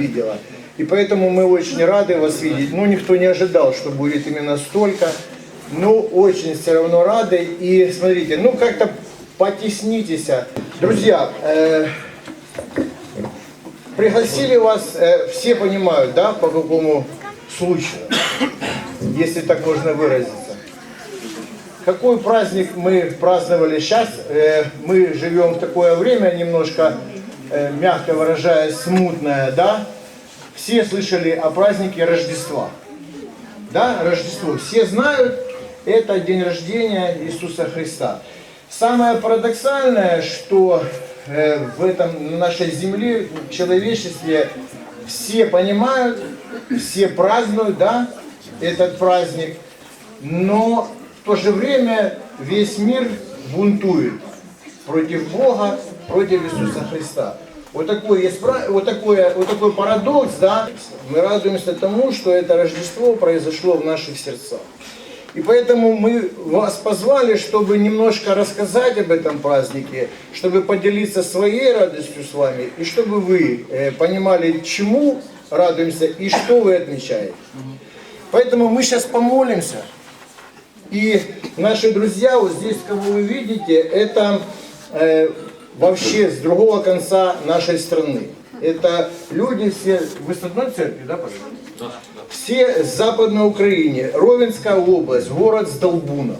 видела. И поэтому мы очень рады вас видеть. Ну, никто не ожидал, что будет именно столько. Ну, очень все равно рады. И смотрите, ну, как-то потеснитесь. Друзья, э, пригласили вас, э, все понимают, да, по какому случаю, если так можно выразиться. Какой праздник мы праздновали сейчас? Э, мы живем в такое время немножко, э, мягко выражаясь, смутное, да? Все слышали о празднике Рождества. Да, Рождество. Все знают, это день рождения Иисуса Христа. Самое парадоксальное, что э, в этом на нашей земле, в человечестве, все понимают, все празднуют, да, этот праздник, но в то же время весь мир бунтует против Бога, против Иисуса Христа. Вот такой, вот, такое, вот такой парадокс, да, мы радуемся тому, что это Рождество произошло в наших сердцах. И поэтому мы вас позвали, чтобы немножко рассказать об этом празднике, чтобы поделиться своей радостью с вами, и чтобы вы э, понимали, чему радуемся и что вы отмечаете. Поэтому мы сейчас помолимся. И наши друзья, вот здесь, кого вы видите, это э, вообще с другого конца нашей страны. Это люди все, вы с одной церкви, да, пожалуйста? Все с Западной Украины, Ровенская область, город Сдолбунов.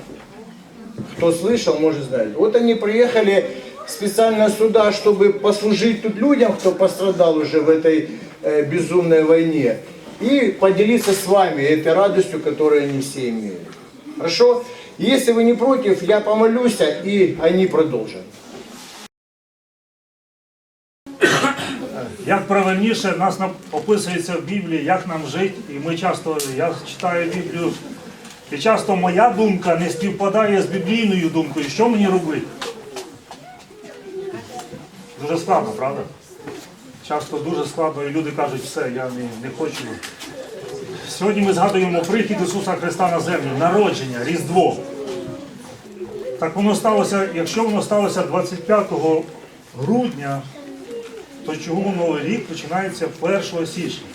Кто слышал, может знать. Вот они приехали специально сюда, чтобы послужить тут людям, кто пострадал уже в этой э, безумной войне, и поделиться с вами этой радостью, которую они все имеют. Хорошо? Если вы не против, я помолюсь, и они продолжат. Як правильніше нас описується в Біблії, як нам жити, і ми часто, я читаю Біблію, і часто моя думка не співпадає з біблійною думкою. Що мені робити? Дуже складно, правда? Часто дуже складно, і люди кажуть, все, я не, не хочу. Сьогодні ми згадуємо прихід Ісуса Христа на землю, народження, Різдво. Так воно сталося, якщо воно сталося 25 грудня, то чому Новий рік починається 1 січня?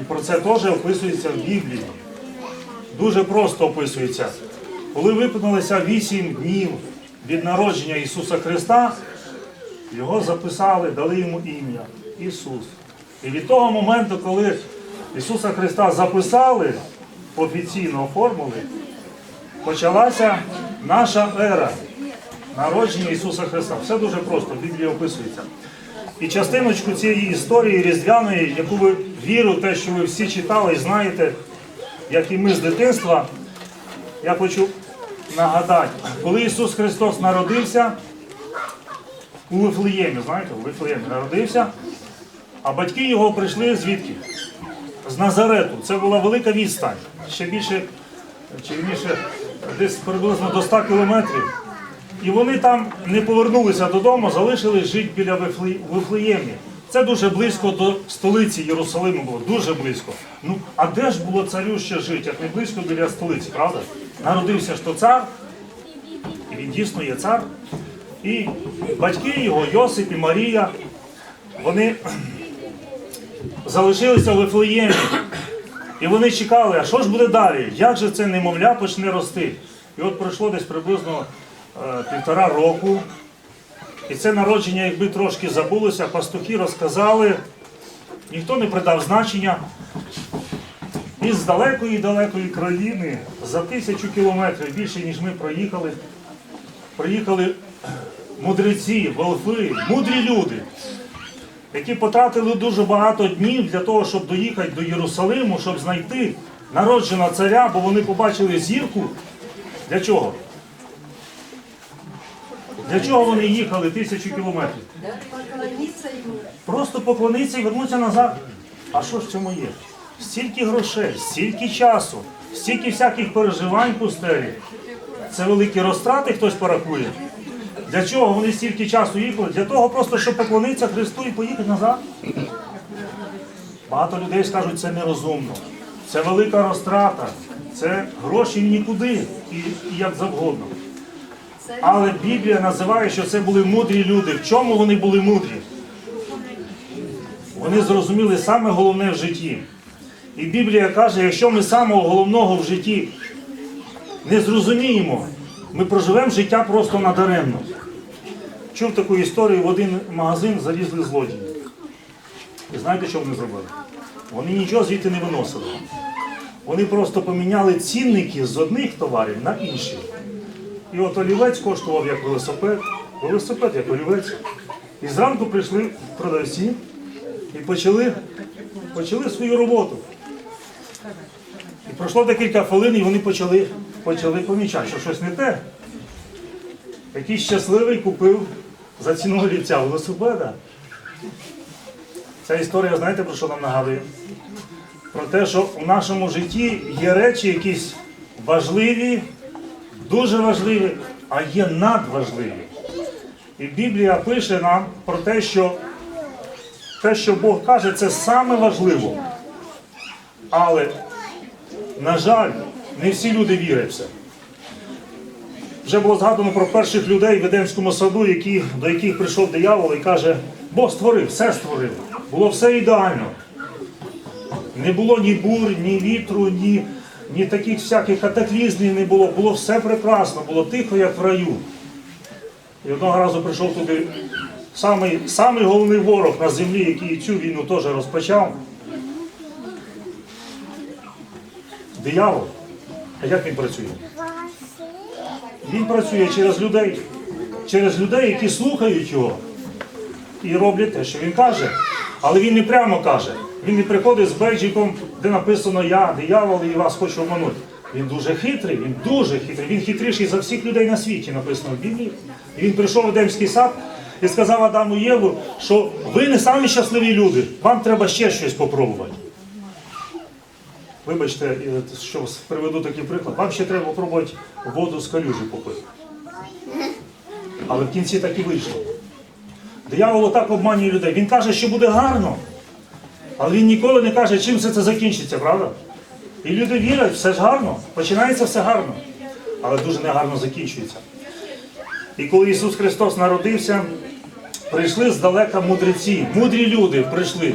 І про це теж описується в Біблії. Дуже просто описується. Коли виповнилося 8 днів від народження Ісуса Христа, його записали, дали йому ім'я Ісус. І від того моменту, коли Ісуса Христа записали, офіційно оформили, почалася наша ера народження Ісуса Христа. Все дуже просто, в Біблії описується. І частиночку цієї історії різдвяної, яку ви вірю, те, що ви всі читали і знаєте, як і ми з дитинства, я хочу нагадати, коли Ісус Христос народився у Вифлеємі, знаєте, у Вифлеємі народився, а батьки його прийшли звідки? З Назарету. Це була велика відстань. Ще більше, чи вірніше, десь приблизно до 100 кілометрів. І вони там не повернулися додому, залишились жити біля Вифлеємі. Це дуже близько до столиці Єрусалиму було, дуже близько. Ну, а де ж було царю ще жити, як не близько біля столиці, правда? Народився ж то цар, і він дійсно є цар. І батьки його, Йосип і Марія, вони залишилися в Вифлеємі. І вони чекали, а що ж буде далі? Як же це немовля почне рости? І от пройшло десь приблизно півтора року. І це народження, якби трошки забулося, пастухи розказали, ніхто не придав значення. Із далекої далекої країни за тисячу кілометрів більше, ніж ми проїхали, приїхали мудреці, волфи, мудрі люди, які потратили дуже багато днів для того, щоб доїхати до Єрусалиму, щоб знайти народженого царя, бо вони побачили зірку. Для чого? Для чого вони їхали тисячу кілометрів? Просто поклонитися і вернутися назад. А що ж в цьому є? Стільки грошей, стільки часу, стільки всяких переживань пустелі. Це великі розтрати, хтось порахує. Для чого вони стільки часу їхали? Для того просто, щоб поклонитися Христу і поїхати назад. Багато людей скажуть, це нерозумно. Це велика розтрата, це гроші нікуди і, і як завгодно. Але Біблія називає, що це були мудрі люди. В чому вони були мудрі? вони зрозуміли саме головне в житті. І Біблія каже, якщо ми самого головного в житті не зрозуміємо, ми проживемо життя просто надаремно. Чув таку історію, в один магазин залізли злодії. І знаєте, що вони зробили? Вони нічого звідти не виносили. Вони просто поміняли цінники з одних товарів на інші. І от олівець коштував як велосипед, велосипед як олівець. І зранку прийшли продавці і почали, почали свою роботу. І пройшло декілька хвилин, і вони почали, почали помічати, що щось не те. Якийсь щасливий купив за ціну олівця велосипеда. Ця історія, знаєте, про що нам нагадує? Про те, що в нашому житті є речі якісь важливі, дуже важливі, а є надважливі. І Біблія пише нам про те, що те, що Бог каже, це саме важливо. Але, на жаль, не всі люди вірять в це. Вже було згадано про перших людей в Едемському саду, які, до яких прийшов диявол і каже, Бог створив, все створив. Було все ідеально. Не було ні бур, ні вітру, ні, ні таких всяких катаклізмів не було. Було все прекрасно, було тихо, як в раю. І одного разу прийшов туди самий, самий головний ворог на землі, який цю війну теж розпочав. Диявол. А як він працює? Він працює через людей, через людей, які слухають його і роблять те, що він каже. Але він не прямо каже. Він не приходить з бейджиком, де написано Я, диявол, і вас хочу обманути. Він дуже хитрий, він дуже хитрий. Він хитріший за всіх людей на світі, написано в Біблії. І він прийшов в Едемський сад і сказав Адаму Єву, що ви не самі щасливі люди, вам треба ще щось попробувати. Вибачте, що приведу такий приклад. Вам ще треба попробувати воду з калюжі попити. Але в кінці так і вийшло. Диявол отак обманює людей. Він каже, що буде гарно, але він ніколи не каже, чим все це закінчиться, правда? І люди вірять, все ж гарно, починається все гарно, але дуже негарно закінчується. І коли Ісус Христос народився, прийшли здалека мудреці, мудрі люди прийшли.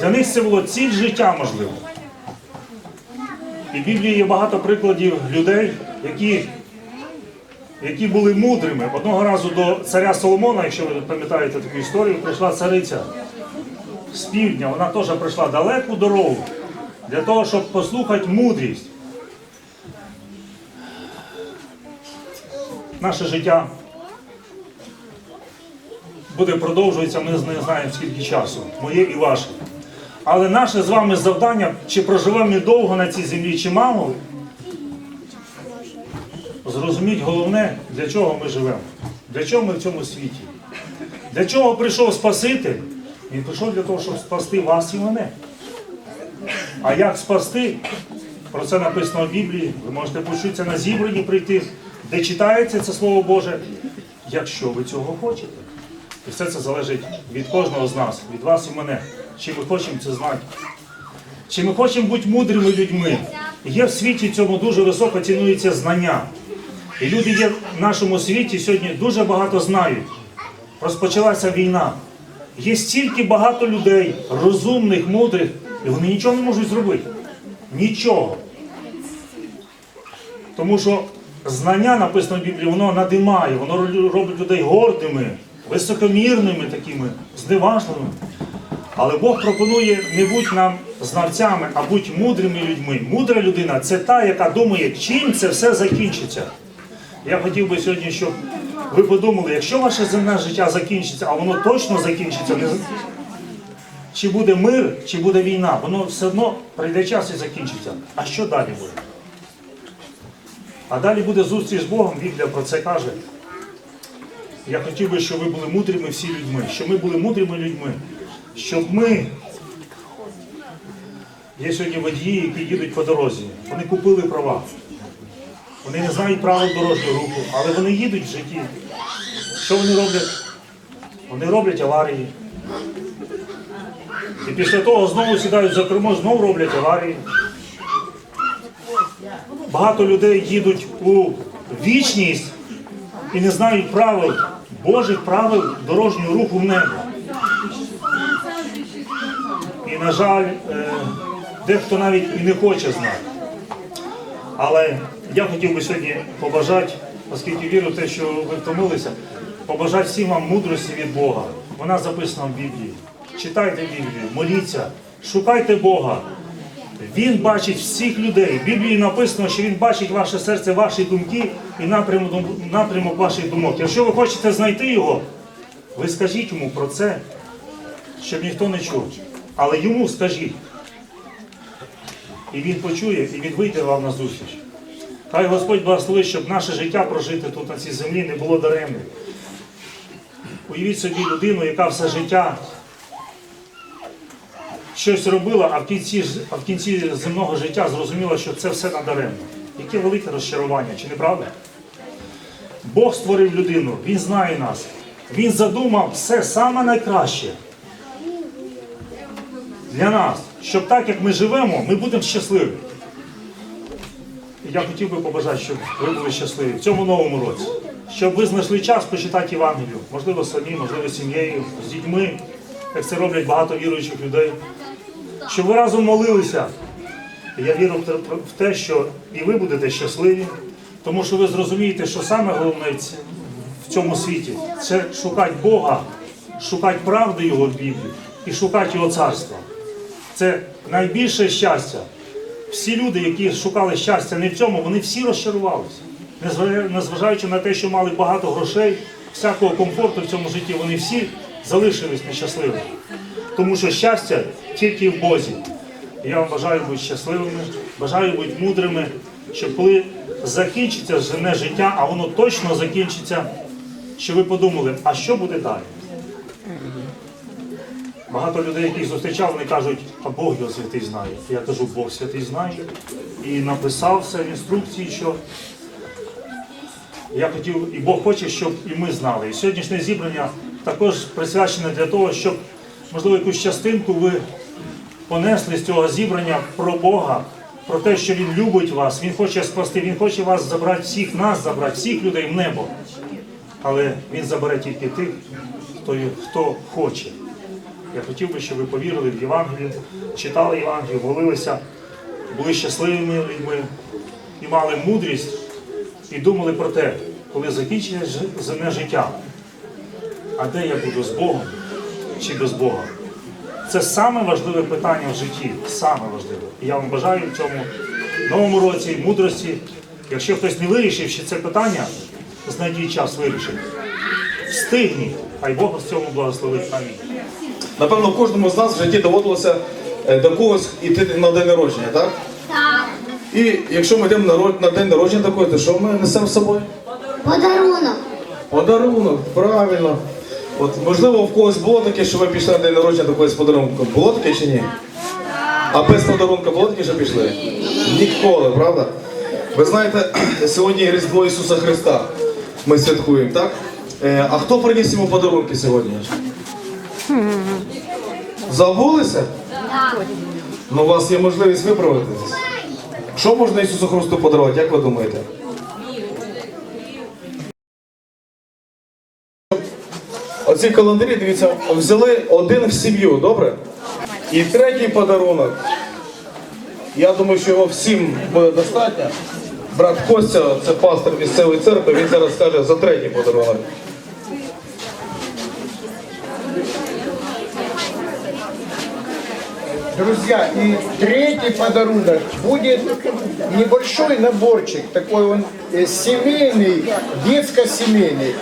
Для них це було ціль життя можливо. І в Біблії є багато прикладів людей, які, які були мудрими. Одного разу до царя Соломона, якщо ви пам'ятаєте таку історію, прийшла цариця з півдня. Вона теж пройшла далеку дорогу для того, щоб послухати мудрість. Наше життя буде продовжуватися, ми не знаємо скільки часу, моє і ваше. Але наше з вами завдання, чи проживемо ми довго на цій землі, чи мало, зрозуміть головне, для чого ми живемо, для чого ми в цьому світі. Для чого прийшов Спаситель? Він прийшов для того, щоб спасти вас і мене. А як спасти? Про це написано в Біблії. Ви можете почутися на зібранні прийти, де читається це Слово Боже, якщо ви цього хочете. І все це залежить від кожного з нас, від вас і мене. Чи ми хочемо це знати? Чи ми хочемо бути мудрими людьми? Є в світі цьому дуже високо цінується знання. І люди є в нашому світі сьогодні дуже багато знають. Розпочалася війна. Є стільки багато людей, розумних, мудрих, і вони нічого не можуть зробити. Нічого. Тому що знання, написано в Біблії, воно надимає, воно робить людей гордими, високомірними такими, зневажливими. Але Бог пропонує не бути нам знавцями, а бути мудрими людьми. Мудра людина це та, яка думає, чим це все закінчиться. Я хотів би сьогодні, щоб ви подумали, якщо ваше земне життя закінчиться, а воно точно закінчиться, не... чи буде мир, чи буде війна, воно все одно прийде час і закінчиться. А що далі буде? А далі буде зустріч з Богом, Біблія про це каже. Я хотів би, щоб ви були мудрими всі людьми, щоб ми були мудрими людьми, щоб ми. Є сьогодні водії, які їдуть по дорозі. Вони купили права. Вони не знають правил дорожнього руху, але вони їдуть в житті. Що вони роблять? Вони роблять аварії. І після того знову сідають за кермо, знову роблять аварії. Багато людей їдуть у вічність і не знають правил, Божих правил дорожнього руху в небо. І, на жаль, е, дехто навіть і не хоче знати. Але я хотів би сьогодні побажати, оскільки вірю в те, що ви втомилися, побажати всім вам мудрості від Бога. Вона записана в Біблії. Читайте Біблію, моліться, шукайте Бога. Він бачить всіх людей. В Біблії написано, що він бачить ваше серце, ваші думки і напрямок, напрямок ваших думок. Якщо ви хочете знайти його, ви скажіть йому про це, щоб ніхто не чув. Але йому скажіть. І він почує, і він вийде вам на зустріч. Хай Господь благословить, щоб наше життя прожити тут на цій землі не було даремним. Уявіть собі людину, яка все життя щось робила, а в кінці, а в кінці земного життя зрозуміла, що це все надаремно. Яке велике розчарування, чи не правда? Бог створив людину, Він знає нас. Він задумав все саме найкраще для нас, щоб так, як ми живемо, ми будемо щасливі. Я хотів би побажати, щоб ви були щасливі в цьому новому році. Щоб ви знайшли час почитати Євангелію, можливо, самі, можливо, сім'єю, з дітьми, як це роблять багато віруючих людей. Щоб ви разом молилися. Я вірю в те- що і ви будете щасливі, тому що ви зрозумієте, що саме головне в цьому світі це шукати Бога, шукати правди Його в Біблії і шукати Його царства. Це найбільше щастя. Всі люди, які шукали щастя не в цьому, вони всі розчарувалися. Незважаючи- на те, що мали багато грошей, всякого комфорту в цьому житті, вони всі залишились нещасливими. Тому що щастя тільки в Бозі. Я вам бажаю бути щасливими, бажаю бути мудрими, щоб коли закінчиться земне життя, а воно точно закінчиться, що ви подумали, а що буде далі? Багато людей, яких зустрічав, вони кажуть, а Бог його святий знає. Я кажу, Бог святий знає. І написав все в інструкції, що я хотів, і Бог хоче, щоб і ми знали. І сьогоднішнє зібрання також присвячене для того, щоб, можливо, якусь частинку ви понесли з цього зібрання про Бога, про те, що Він любить вас, Він хоче спасти, Він хоче вас забрати, всіх нас забрати, всіх людей в небо. Але Він забере тільки тих, хто, хто хоче. Я хотів би, щоб ви повірили в Євангелію, читали Євангелію, молилися, були щасливими людьми і мали мудрість і думали про те, коли закінчиться земне життя, а де я буду з Богом чи без Бога. Це саме важливе питання в житті, саме важливе. І я вам бажаю в цьому новому році мудрості. Якщо хтось не вирішив ще це питання, знайдіть час вирішити. Встигніть, хай Бог в цьому благословить. Амінь. Напевно, кожному з нас в житті доводилося е, до когось йти на день народження, так? Так. І якщо ми йдемо на день народження такої, то що ми несемо з собою? Подарунок. Подарунок, правильно. От можливо, в когось було таке, що ви пішли на день народження до з подарунком. Було таке чи ні? А без подарунка було таке, що пішли? Ніколи, правда? Ви знаєте, сьогодні Різдво Ісуса Христа ми святкуємо, так? Е, А хто приніс йому подарунки сьогодні? Забулися? Ну, у вас є можливість виправитися. Що можна Ісусу Христу подарувати, як ви думаєте? Оці календарі, дивіться, взяли один в сім'ю, добре? І третій подарунок. Я думаю, що його всім буде достатньо. Брат Костя, це пастор місцевої церкви, він зараз скаже за третій подарунок. Друзья, и третий подарунок будет небольшой наборчик, такой он э, семейный, детско-семейный.